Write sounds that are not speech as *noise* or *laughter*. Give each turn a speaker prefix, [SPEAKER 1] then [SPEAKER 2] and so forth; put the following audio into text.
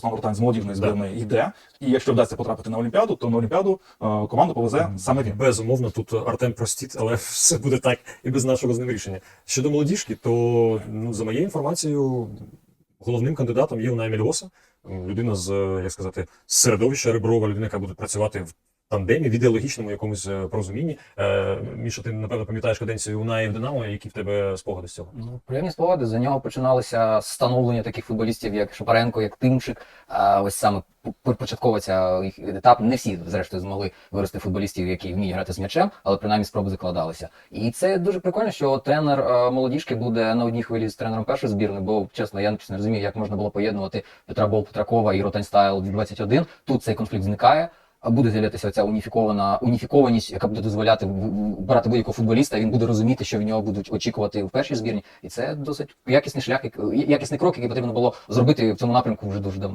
[SPEAKER 1] Руслан Ротань з молодіжної збірної йде. І якщо вдасться потрапити на Олімпіаду, то на Олімпіаду е, команду повезе саме він.
[SPEAKER 2] Безумовно, тут Артем простіт, але *laughs* все буде так і без нашого з ним рішення. Щодо молодіжки, то ну, за моєю інформацією, головним кандидатом є Унай Мельгоса, людина з, е, як сказати, з середовища Реброва, людина, яка буде працювати в тандемі, в ідеологічному якомусь е, порозумінні. Е, Міша, ти напевно пам'ятаєш каденцію Унаї в Динамо, які в тебе спогади з цього?
[SPEAKER 3] Ну, приємні спогади. За нього починалося становлення таких футболістів, як Шапаренко, як Тимчик. А ось саме по- початкова ця їх етап. Не всі, зрештою, змогли вирости футболістів, які вміють грати з м'ячем, але принаймні спроби закладалися. І це дуже прикольно, що тренер е, молодіжки буде на одній хвилі з тренером першої збірної, бо чесно, я не розумію, як можна було поєднувати Петра Бол Петракова і Ротань Стайл 21. Тут цей конфлікт зникає. Буде з'являтися ця уніфікована уніфікованість, яка буде дозволяти в- в- брати будь-якого футболіста. Він буде розуміти, що від нього будуть очікувати в першій збірні, і це досить якісний шлях, як- якісний крок, який потрібно було зробити в цьому напрямку вже дуже давно.